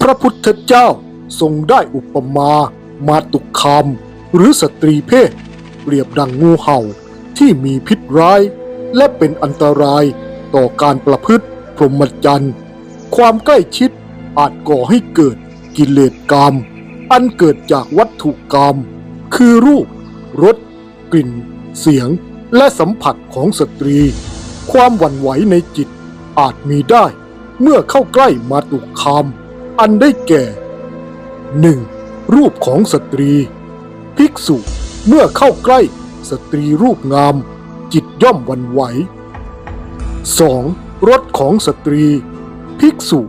พระพุทธเจ้าทรงได้อุปมา มาตุคามหรือสตรีเพศ เปรียบดังงูเห่าที่มีพิษร้าย และเป็นอันตรายต่อการประพฤติพรหมจรรย์ความใกล้ชิดอาจก่อให้เกิดกิเลสกรรม อันเกิดจากวัตถุกรรม คือรูปรสกลิ่น เสียงและสัมผัสของสตรี ความหวั่นไหวในจิตอาจมีได้ เมื่อเข้าใกล้มาตุคาม อันได้แก่ 1. รูปของสตรี ภิกษุเมื่อเข้าใกล้สตรีรูปงาม จิตย่อมวันไหว 2. รสของสตรี ภิกษุ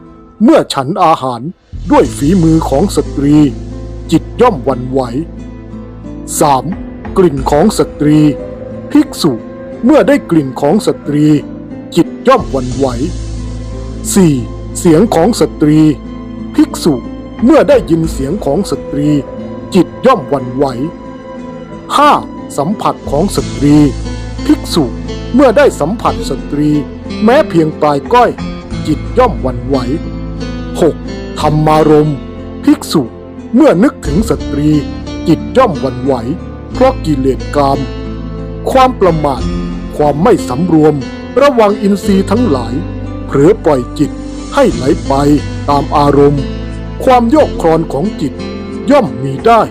เมื่อฉันอาหารด้วยฝีมือของสตรี จิตย่อมวันไหว 3. กลิ่นของสตรี ภิกษุเมื่อได้กลิ่นของสตรี จิตย่อมวันไหว 4. เสียงของสตรี ภิกษุเมื่อได้ยินเสียงของสตรี จิตย่อมวันไหว 5. สัมผัสของสตรี ภิกษุเมื่อได้สัมผัสสตรี แม้เพียงปลายก้อย จิตย่อมวันไหว 6. ธรรมารมภิกษุเมื่อนึกถึงสตรี จิตย่อมวันไหว เพราะกิเลสกาม ความประมาท ความไม่สำรวม ระวังอินทรีย์ทั้งหลายเผลอปล่อยจิตให้ไหลไป ตามอารมณ์ ความโยกคลอนของจิตย่อมมีได้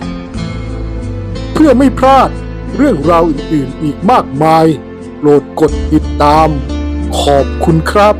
เพื่อไม่พลาดเรื่องราวอื่นๆอีกมากมาย โปรดกดติดตาม ขอบคุณครับ